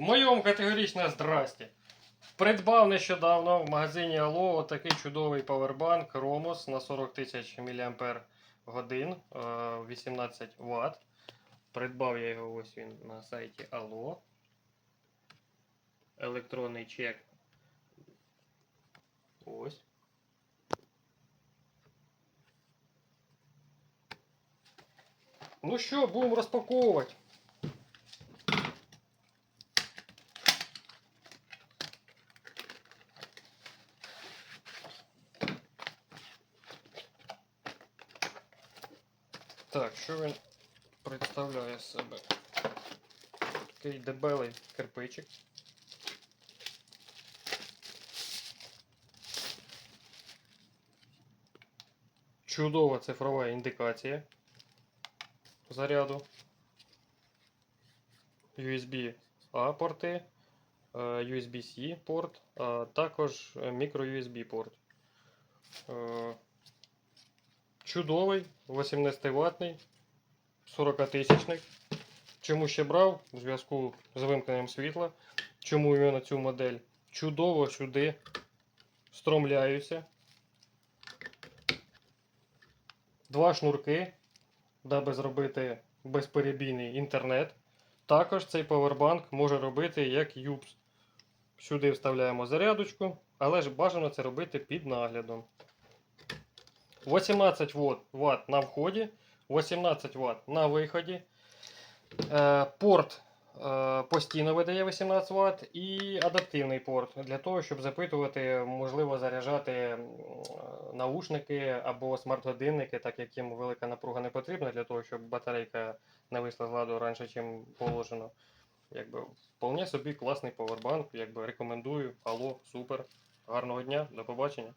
Моєму категоричне здрасте. Придбав нещодавно в магазині Allo отакий чудовий павербанк Romos на 40 тисяч мАч, 18 Вт. Придбав я його ось він на сайті Allo. Електронний чек. Ось. Ну що, будемо розпаковувати. Так, що він представляє себе? Такий дебелий кирпичик. Чудова цифрова індикація заряду. USB A порти, е, USB-C порт, а також мікро USB порт. Чудовий, 18 ватний, 40 тисячник. Чому ще брав? У зв'язку з вимкненням світла. Чому іменно цю модель? Чудово сюди стромляються. Два шнурки, даби зробити безперебійний інтернет. Також цей павербанк може робити як юпс. Сюди вставляємо зарядочку, але ж бажано це робити під наглядом. 18 Вт, на вході, 18 Вт на виході. Е, порт е, постійно видає 18 Вт і адаптивний порт для того, щоб запитувати, можливо, заряджати наушники або смарт-годинники, так як їм велика напруга не потрібна, для того, щоб батарейка не вийшла з ладу раніше, ніж положено. Якби вполне собі класний повербанк, якби рекомендую. Алло, супер. Гарного дня, до побачення.